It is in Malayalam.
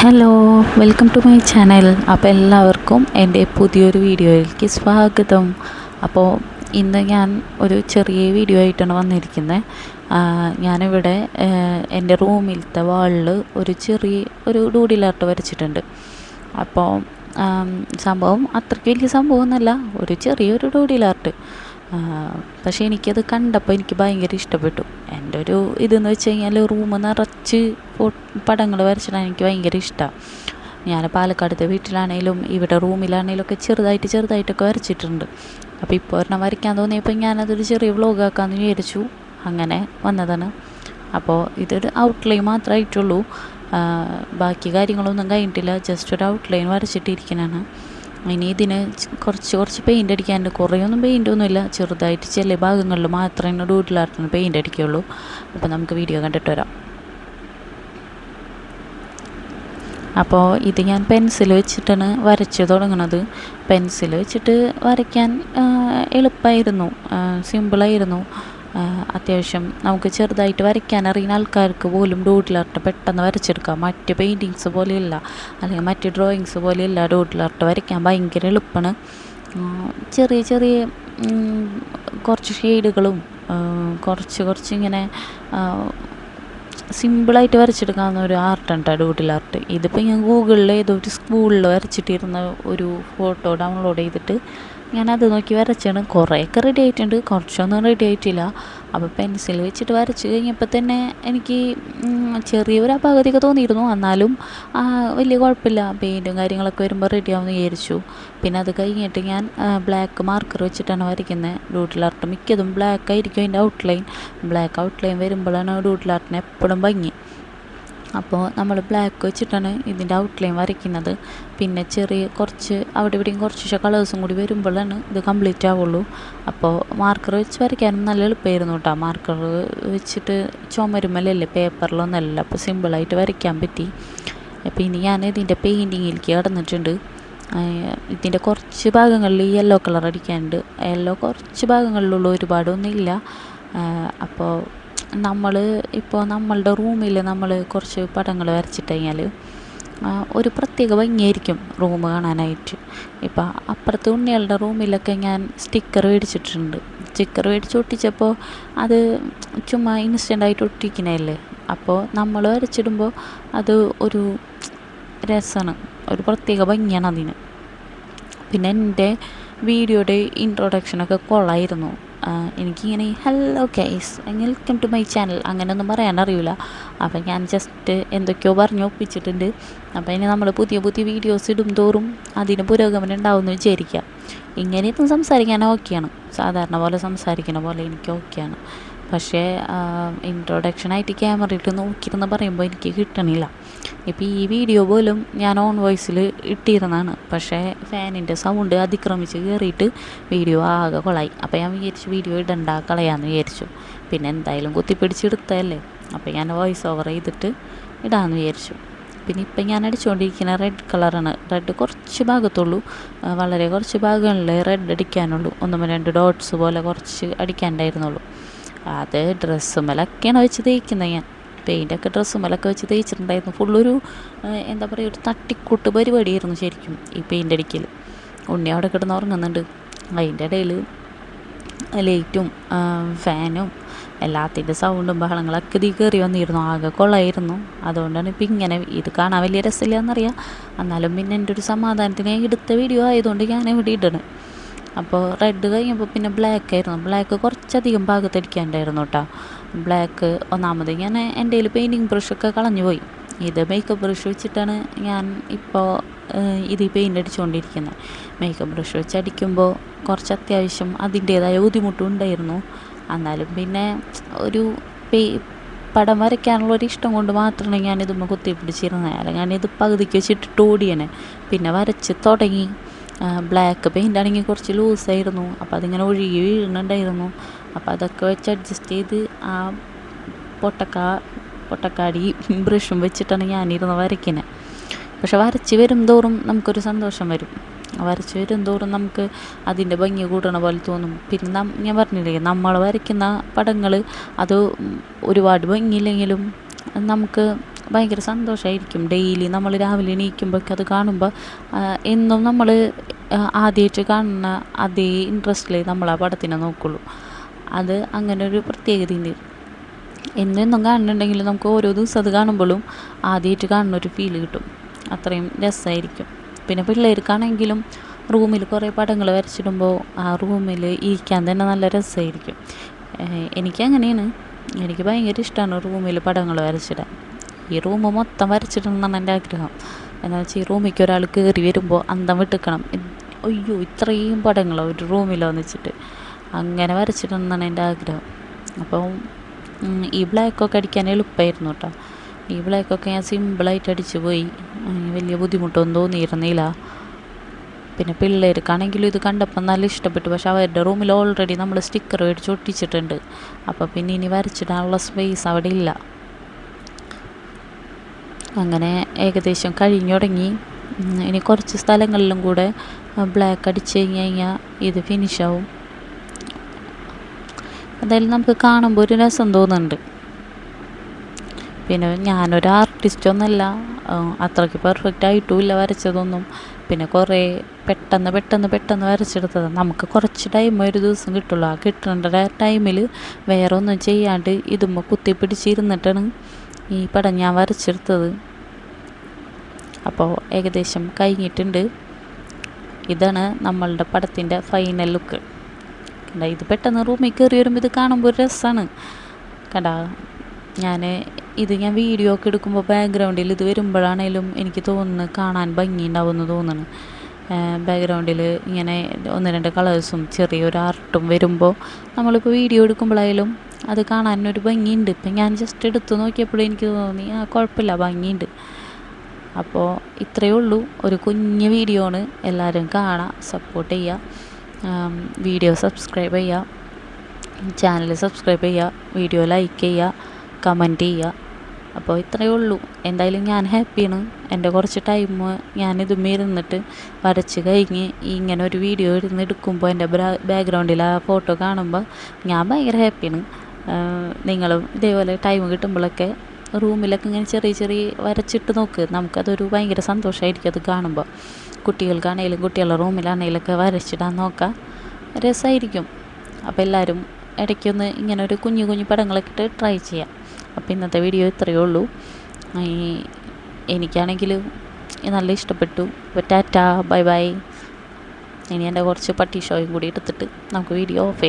Hello welcome to my channel അപ്പോൾ എല്ലാവർക്കും എന്റെ പുതിയൊരു വീഡിയോയിലേക്ക് സ്വാഗതം. അപ്പോൾ ഇന്ന് ഞാൻ ഒരു ചെറിയ വീഡിയോ ആയിട്ടാണ് വന്നിരിക്കുന്നത് ഞാനിവിടെ എന്റെ റൂമിലത്തെ വാളിൽ ഒരു ചെറിയ ഒരു ഡൂഡിലാർട്ട് വരച്ചിട്ടുണ്ട്. അപ്പോൾ സംഭവം അത്രയ്ക്ക് വലിയ സംഭവമൊന്നുമല്ല. ഒരു ചെറിയൊരു ഡൂഡിലാർട്ട്. പക്ഷേ എനിക്കത് കണ്ടപ്പോൾ എനിക്ക് ഭയങ്കര ഇഷ്ടപ്പെട്ടു. എന്റെ ഒരു ഇതെന്ന് വെച്ച് കഴിഞ്ഞാൽ റൂം നിറച്ച് പടങ്ങൾ വരച്ചിടാൻ എനിക്ക് ഭയങ്കര ഇഷ്ടമാണ് ഞാൻ പാലക്കാടത്തെ വീട്ടിലാണേലും ഇവിടെ റൂമിലാണേലും ഒക്കെ ചെറുതായിട്ട് ചെറുതായിട്ടൊക്കെ വരച്ചിട്ടുണ്ട്. അപ്പോൾ ഇപ്പോൾ ഒരെണ്ണം വരയ്ക്കാൻ തോന്നിയപ്പോൾ ഞാനതൊരു ചെറിയ വ്ളോഗാക്കാമെന്ന് വിചാരിച്ചു. അങ്ങനെ വന്നതാണ്. അപ്പോൾ ഇതൊരു ഔട്ട്ലൈൻ മാത്രമായിട്ടുള്ളൂ ബാക്കി കാര്യങ്ങളൊന്നും കഴിഞ്ഞിട്ടില്ല. ജസ്റ്റ് ഒരു ഔട്ട്ലൈൻ വരച്ചിട്ടിരിക്കണതാണ് ഇനി ഇതിന് കുറച്ച് കുറച്ച് പെയിന്റ് അടിക്കാനുണ്ട്. കുറേയൊന്നും പെയിന്റ് ഒന്നുമില്ല. ചെറുതായിട്ട് ചില ഭാഗങ്ങളിൽ മാത്രമേ ഡൂഡിലാർട്ടിന് പെയിന്റ് അടിക്കുകയുള്ളൂ. അപ്പോൾ നമുക്ക് വീഡിയോ കണ്ടിട്ട് വരാം. അപ്പോൾ ഇത് ഞാൻ പെൻസിൽ വെച്ചിട്ടാണ് വരച്ച് തുടങ്ങുന്നത് പെൻസിൽ വെച്ചിട്ട് വരയ്ക്കാൻ എളുപ്പമായിരുന്നു സിമ്പിളായിരുന്നു അത്യാവശ്യം നമുക്ക് ചെറുതായിട്ട് വരയ്ക്കാൻ അറിയുന്ന ആൾക്കാർക്ക് പോലും ഡൂഡിലാർട്ട് പെട്ടെന്ന് വരച്ചെടുക്കാം. മറ്റ് പെയിന്റിങ്സ് പോലെയല്ല അല്ലെങ്കിൽ മറ്റ് ഡ്രോയിങ്സ് പോലെയല്ല ഡൂഡിലാർട്ട് വരയ്ക്കാൻ ഭയങ്കര എളുപ്പമാണ്. ചെറിയ ചെറിയ കുറച്ച് ഷെയ്ഡുകളും കുറച്ച് കുറച്ച് ഇങ്ങനെ സിമ്പിളായിട്ട് വരച്ചെടുക്കാവുന്ന ഒരു ആർട്ടാണ് കേട്ടോ ഡൂഡിൽ ആർട്ട് ഇതിപ്പോൾ ഞാൻ ഗൂഗിളിൽ ഏതോ ഒരു സ്കൂളിൽ വരച്ചിട്ടിരുന്ന ഒരു ഫോട്ടോ ഡൗൺലോഡ് ചെയ്തിട്ട് ഞാൻ അത് നോക്കി വരച്ചാണ്. കുറേയൊക്കെ റെഡി ആയിട്ടുണ്ട്. കുറച്ചൊന്നും റെഡി ആയിട്ടില്ല. അപ്പോൾ പെൻസിൽ വെച്ചിട്ട് വരച്ച് കഴിഞ്ഞപ്പോൾ തന്നെ എനിക്ക് ചെറിയൊരു അപാകതയൊക്കെ തോന്നിയിരുന്നു. എന്നാലും വലിയ കുഴപ്പമില്ല. പെയിന്റും കാര്യങ്ങളൊക്കെ വരുമ്പോൾ റെഡി ആവുമെന്ന് വിചാരിച്ചു. പിന്നെ അത് കഴിഞ്ഞിട്ട് ഞാൻ ബ്ലാക്ക് മാർക്കർ വെച്ചിട്ടാണ് വരയ്ക്കുന്നത് ഡൂഡിൽ ആർട്ട് മിക്കതും ബ്ലാക്ക് ആയിരിക്കും അതിന്റെ ഔട്ട്ലൈൻ ബ്ലാക്ക് ഔട്ട്ലൈൻ വരുമ്പോഴാണ് ഡൂഡിൽ ആർട്ടിന് എപ്പോഴും ഭംഗി. അപ്പോൾ നമ്മൾ ബ്ലാക്ക് വെച്ചിട്ടാണ് ഇതിന്റെ ഔട്ട്ലൈൻ വരയ്ക്കുന്നത്. പിന്നെ ചെറിയ കുറച്ച് അവിടെ ഇവിടെയും കുറച്ച് കളേഴ്സും കൂടി വരുമ്പോഴാണ് ഇത് കംപ്ലീറ്റ് ആവുള്ളൂ. അപ്പോൾ മാർക്കർ വെച്ച് വരയ്ക്കാനും നല്ല എളുപ്പമായിരുന്നു കേട്ടോ. മാർക്കർ വെച്ചിട്ട് ചുമരുമലല്ലേ പേപ്പറിലൊന്നല്ല അപ്പോൾ സിമ്പിളായിട്ട് വരയ്ക്കാൻ പറ്റി. അപ്പോൾ ഇനി ഞാൻ ഇതിന്റെ പെയിന്റിങ്ങിലേക്ക് കടന്നിട്ടുണ്ട്. ഇതിന്റെ കുറച്ച് ഭാഗങ്ങളിൽ യെല്ലോ കളർ അടിക്കാനുണ്ട്. യെല്ലോ കുറച്ച് ഭാഗങ്ങളിലുള്ള ഒരുപാടൊന്നും ഇല്ല അപ്പോൾ നമ്മൾ ഇപ്പോൾ നമ്മളുടെ റൂമിൽ നമ്മൾ കുറച്ച് പടങ്ങൾ വരച്ചിട്ട് കഴിഞ്ഞാൽ ഒരു പ്രത്യേക ഭംഗിയായിരിക്കും റൂം കാണാനായിട്ട്. ഇപ്പോൾ അപ്പുറത്തെ ഉണ്ണികളുടെ റൂമിലൊക്കെ ഞാൻ സ്റ്റിക്കർ മേടിച്ചിട്ടുണ്ട്. സ്റ്റിക്കർ മേടിച്ച് ഒട്ടിച്ചപ്പോൾ അത് ചുമ്മാ ഇൻസ്റ്റന്റായിട്ട് ഒട്ടിക്കണല്ലേ? അപ്പോൾ നമ്മൾ വരച്ചിടുമ്പോൾ അത് ഒരു രസമാണ് ഒരു പ്രത്യേക ഭംഗിയാണ് അതിന്. പിന്നെ എന്റെ വീഡിയോയുടെ ഇൻട്രൊഡക്ഷനൊക്കെ കൊള്ളായിരുന്നു. എനിക്കിങ്ങനെ hello guys welcome to my channel അങ്ങനെയൊന്നും പറയാൻ അറിയില്ല അപ്പം ഞാൻ ജസ്റ്റ് എന്തൊക്കെയോ പറഞ്ഞു ഒപ്പിച്ചിട്ടുണ്ട്. അപ്പം ഇനി നമ്മൾ പുതിയ പുതിയ വീഡിയോസ് ഇടും തോറും അതിന് പുരോഗമനം ഉണ്ടാവുമെന്ന് വിചാരിക്കുക ഇങ്ങനെയൊന്നും സംസാരിക്കാൻ ഓക്കെയാണ് സാധാരണ പോലെ സംസാരിക്കുന്ന പോലെ എനിക്ക് ഓക്കെയാണ് പക്ഷേ ഇൻട്രൊഡക്ഷനായിട്ട് ക്യാമറയിട്ട് നോക്കിയിരുന്ന് പറയുമ്പോൾ എനിക്ക് കിട്ടണില്ല. ഇപ്പോൾ ഈ വീഡിയോ പോലും ഞാൻ ഓൺ വോയിസിൽ ഇട്ടിരുന്നതാണ്. പക്ഷേ ഫാനിന്റെ സൗണ്ട് അതിക്രമിച്ച് കയറിയിട്ട് വീഡിയോ ആകെ കൊളായി. അപ്പോൾ ഞാൻ വിചാരിച്ചു വീഡിയോ ഇടണ്ട കളയാമെന്ന് വിചാരിച്ചു. പിന്നെ എന്തായാലും കുത്തിപ്പിടിച്ചെടുത്തതല്ലേ? അപ്പോൾ ഞാൻ വോയിസ് ഓവർ ചെയ്തിട്ട് ഇടാമെന്ന് വിചാരിച്ചു. പിന്നെ ഇപ്പം ഞാൻ അടിച്ചുകൊണ്ടിരിക്കുന്ന റെഡ് കളറാണ് റെഡ് കുറച്ച് ഭാഗത്തുള്ളൂ. വളരെ കുറച്ച് ഭാഗങ്ങളിൽ റെഡ് അടിക്കാനുള്ളൂ. ഒന്നും രണ്ട് ഡോട്ട്സ് പോലെ കുറച്ച് അടിക്കാനുണ്ടായിരുന്നുള്ളൂ അത് ഡ്രസ്സുമലൊക്കെയാണ് വെച്ച് തേക്കുന്നത് ഞാൻ പെയിന്റൊക്കെ ഡ്രസ്സുമലൊക്കെ വെച്ച് തേച്ചിട്ടുണ്ടായിരുന്നു. ഫുള്ളൊരു എന്താ പറയുക ഒരു തട്ടിക്കൂട്ട് പരിപാടിയായിരുന്നു ശരിക്കും ഈ പെയിന്റ് അടിക്കൽ ഉണ്ണി അവിടെ കിടന്ന് ഉറങ്ങുന്നുണ്ട്. അതിന്റെ ഇടയിൽ ലൈറ്റും ഫാനും എല്ലാത്തിന്റെ സൗണ്ടും ബഹളങ്ങളൊക്കെ ഇതിൽ കയറി വന്നിരുന്നു. ആകെ കൊള്ളായിരുന്നു. അതുകൊണ്ടാണ് ഇപ്പം ഇങ്ങനെ ഇത് കാണാൻ വലിയ രസമില്ല എന്നറിയാം എന്നാലും പിന്നെ എന്റെ ഒരു സമാധാനത്തിന് എടുത്ത വീഡിയോ ആയതുകൊണ്ട് ഞാൻ ഇവിടെ ഇടണം. അപ്പോൾ റെഡ് കഴിഞ്ഞപ്പോൾ പിന്നെ ബ്ലാക്ക് ആയിരുന്നു. ബ്ലാക്ക് കുറച്ചധികം ഭാഗത്തടിക്കാനുണ്ടായിരുന്നു കേട്ടോ. ബ്ലാക്ക് ഒന്നാമത് ഞാൻ എന്റെ കയ്യിൽ പെയിന്റിങ് ബ്രഷൊക്കെ കളഞ്ഞു പോയി. ഇത് മേക്കപ്പ് ബ്രഷ് വെച്ചിട്ടാണ് ഞാൻ ഇപ്പോൾ ഇത് പെയിന്റ് അടിച്ചുകൊണ്ടിരിക്കുന്നത്. മേക്കപ്പ് ബ്രഷ് വെച്ച് അടിക്കുമ്പോൾ കുറച്ച് അത്യാവശ്യം അതിന്റേതായ ബുദ്ധിമുട്ടും ഉണ്ടായിരുന്നു. എന്നാലും പിന്നെ ഒരു പടം വരയ്ക്കാനുള്ള ഒരു ഇഷ്ടം കൊണ്ട് മാത്രമാണ് ഞാനിതുമ്മ കുത്തിപ്പിടിച്ചിരുന്നത്. അല്ലെങ്കിൽ ഞാനിത് പകുതിക്ക് വെച്ചിട്ട് ഓടിയനെ. പിന്നെ വരച്ച് തുടങ്ങി. ബ്ലാക്ക് പെയിന്റ് ആണെങ്കിൽ കുറച്ച് ലൂസായിരുന്നു അപ്പോൾ അതിങ്ങനെ ഒഴുകി വീഴുന്നുണ്ടായിരുന്നു. അപ്പോൾ അതൊക്കെ വെച്ച് അഡ്ജസ്റ്റ് ചെയ്ത് ആ പൊട്ടക്ക പൊട്ടക്കാടി ബ്രഷും വെച്ചിട്ടാണ് ഞാനിരുന്ന് വരയ്ക്കുന്നത് പക്ഷെ വരച്ച് വരും തോറും നമുക്കൊരു സന്തോഷം വരും. വരച്ച് വരും തോറും നമുക്ക് അതിന്റെ ഭംഗി കൂട്ടണ പോലെ തോന്നും. പിന്നെ ഞാൻ പറഞ്ഞില്ലേ നമ്മൾ വരയ്ക്കുന്ന പടങ്ങൾ അത് ഒരുപാട് ഭംഗിയില്ലെങ്കിലും നമുക്ക് ഭയങ്കര സന്തോഷമായിരിക്കും ഡെയിലി നമ്മൾ രാവിലെ എണീക്കുമ്പോഴൊക്കെ അത് കാണുമ്പോൾ എന്നും നമ്മൾ ആദ്യമായിട്ട് കാണുന്ന അതേ ഇൻട്രസ്റ്റിൽ നമ്മൾ ആ പടത്തിനെ നോക്കുള്ളൂ. അത് അങ്ങനെ ഒരു പ്രത്യേകത പ്രത്യേകതയുണ്ട്. എന്നും കാണുന്നുണ്ടെങ്കിൽ നമുക്ക് ഓരോ ദിവസം അത് കാണുമ്പോഴും ആദ്യമായിട്ട് കാണുന്ന ഒരു ഫീൽ കിട്ടും. അത്രയും രസമായിരിക്കും പിന്നെ പിള്ളേർക്കാണെങ്കിലും റൂമിൽ കുറേ പടങ്ങൾ വരച്ചിടുമ്പോൾ ആ റൂമിൽ ഇരിക്കാൻ തന്നെ നല്ല രസമായിരിക്കും എനിക്കങ്ങനെയാണ്. എനിക്ക് ഭയങ്കര ഇഷ്ടമാണ് റൂമിൽ പടങ്ങൾ വരച്ചിടാൻ. ഈ റൂം മൊത്തം വരച്ചിടണമെന്നാണ് എന്റെ ആഗ്രഹം. എന്താ വെച്ചാൽ ഈ റൂമിലേക്ക് ഒരാൾ കയറി വരുമ്പോൾ അന്തം വിട്ടിക്കണം. അയ്യോ ഇത്രയും പടങ്ങളോ ഒരു എന്ന് വെച്ചിട്ട് അങ്ങനെ വരച്ചിടണമെന്നാണ് എന്റെ ആഗ്രഹം. അപ്പം ഈ ബ്ലാക്കൊക്കെ അടിക്കാൻ എളുപ്പമായിരുന്നു കേട്ടോ ഈ ബ്ലാക്കൊക്കെ ഞാൻ സിമ്പിളായിട്ട് അടിച്ചു പോയി. വലിയ ബുദ്ധിമുട്ടൊന്നും തോന്നിയിരുന്നില്ല. പിന്നെ പിള്ളേർക്കാണെങ്കിലും ഇത് കണ്ടപ്പോൾ നല്ല ഇഷ്ടപ്പെട്ടു. പക്ഷെ അവരുടെ റൂമിൽ ഓൾറെഡി നമ്മൾ സ്റ്റിക്കർ മേടിച്ച് ഒട്ടിച്ചിട്ടുണ്ട്. അപ്പോൾ പിന്നെ ഇനി വരച്ചിടാനുള്ള സ്പേസ് അവിടെ ഇല്ല. അങ്ങനെ ഏകദേശം കഴിഞ്ഞു തുടങ്ങി. ഇനി കുറച്ച് സ്ഥലങ്ങളിലും കൂടെ ബ്ലാക്ക് അടിച്ച് കഴിഞ്ഞ് കഴിഞ്ഞാൽ ഇത് ഫിനിഷാവും എന്തായാലും നമുക്ക് കാണുമ്പോൾ ഒരു രസം തോന്നുന്നുണ്ട്. പിന്നെ ഞാനൊരു ആർട്ടിസ്റ്റൊന്നുമല്ല അത്രയ്ക്ക് പെർഫെക്റ്റ് ആയിട്ടുമില്ല വരച്ചതൊന്നും. പിന്നെ കുറേ പെട്ടെന്ന് പെട്ടെന്ന് പെട്ടെന്ന് വരച്ചെടുത്തത്. നമുക്ക് കുറച്ച് ടൈം ഒരു ദിവസം കിട്ടുള്ളൂ. ആ കിട്ടേണ്ട ടൈമിൽ വേറെ ഒന്നും ചെയ്യാണ്ട് ഇതുമ്പോൾ കുത്തിപ്പിടിച്ചിരുന്നിട്ടാണ് ഈ പടം ഞാൻ വരച്ചെടുത്തത്. അപ്പോൾ ഏകദേശം കഴിഞ്ഞിട്ടുണ്ട്. ഇതാണ് നമ്മളുടെ പടത്തിന്റെ ഫൈനൽ ലുക്ക് കണ്ട ഇത് പെട്ടെന്ന് റൂമിൽ കയറി വരുമ്പോൾ ഇത് കാണുമ്പോൾ ഒരു രസമാണ് കണ്ട ഞാൻ ഇത് ഞാൻ വീഡിയോ ഒക്കെ എടുക്കുമ്പോൾ ബാക്ക്ഗ്രൗണ്ടിൽ ഇത് വരുമ്പോഴാണേലും എനിക്ക് തോന്നുന്നു കാണാൻ ഭംഗിയുണ്ടാവുമെന്ന് തോന്നുന്നു. ബാക്ക്ഗ്രൗണ്ടിൽ ഇങ്ങനെ ഒന്ന് രണ്ട് കളേഴ്സും ചെറിയൊരു ആർട്ടും വരുമ്പോൾ നമ്മളിപ്പോൾ വീഡിയോ എടുക്കുമ്പോഴായാലും അത് ഒരു ഭംഗിയുണ്ട്. ഇപ്പം ഞാൻ ജസ്റ്റ് എടുത്തു നോക്കിയപ്പോഴും എനിക്ക് തോന്നി ആ കുഴപ്പമില്ല ഭംഗിയുണ്ട്. അപ്പോൾ ഇത്രയേ ഉള്ളൂ. ഒരു കുഞ്ഞ് വീഡിയോ ആണ്. എല്ലാവരും കാണാം സപ്പോർട്ട് ചെയ്യുക. വീഡിയോ സബ്സ്ക്രൈബ് ചെയ്യുക. ചാനൽ സബ്സ്ക്രൈബ് ചെയ്യുക. വീഡിയോ ലൈക്ക് ചെയ്യുക. കമന്റ് ചെയ്യുക. അപ്പോൾ ഇത്രയേ ഉള്ളൂ. എന്തായാലും ഞാൻ ഹാപ്പിയാണ് എന്റെ കുറച്ച് ടൈം ഞാനിതുമേ ഇരുന്നിട്ട് വരച്ച് കഴിഞ്ഞ് ഇങ്ങനെ ഒരു വീഡിയോ ഇരുന്ന് എടുക്കുമ്പോൾ എന്റെ ബാക്ക്ഗ്രൗണ്ടിൽ ആ ഫോട്ടോ കാണുമ്പോൾ ഞാൻ ഭയങ്കര ഹാപ്പിയാണ് നിങ്ങളും ഇതേപോലെ ടൈം കിട്ടുമ്പോഴൊക്കെ റൂമിലൊക്കെ ഇങ്ങനെ ചെറിയ ചെറിയ വരച്ചിട്ട് നോക്ക്. നമുക്കതൊരു ഭയങ്കര സന്തോഷമായിരിക്കും അത് കാണുമ്പോൾ കുട്ടികൾക്കാണെങ്കിലും കുട്ടികളുടെ റൂമിലാണെങ്കിലൊക്കെ വരച്ചിടാൻ നോക്കാം. രസമായിരിക്കും അപ്പോൾ എല്ലാവരും ഇടയ്ക്കൊന്ന് ഇങ്ങനെ ഒരു കുഞ്ഞു കുഞ്ഞു പടങ്ങളൊക്കെ ഇട്ട് ട്രൈ ചെയ്യാം. അപ്പോൾ ഇന്നത്തെ വീഡിയോ ഇത്രയേ ഉള്ളൂ. എനിക്കാണെങ്കിൽ നല്ല ഇഷ്ടപ്പെട്ടു. അപ്പോൾ ടാറ്റ ബൈ ബൈ. ഇനി എന്റെ കുറച്ച് പട്ടി ഷോയും കൂടി എടുത്തിട്ട് നമുക്ക് വീഡിയോ ഓഫ് ചെയ്യാം.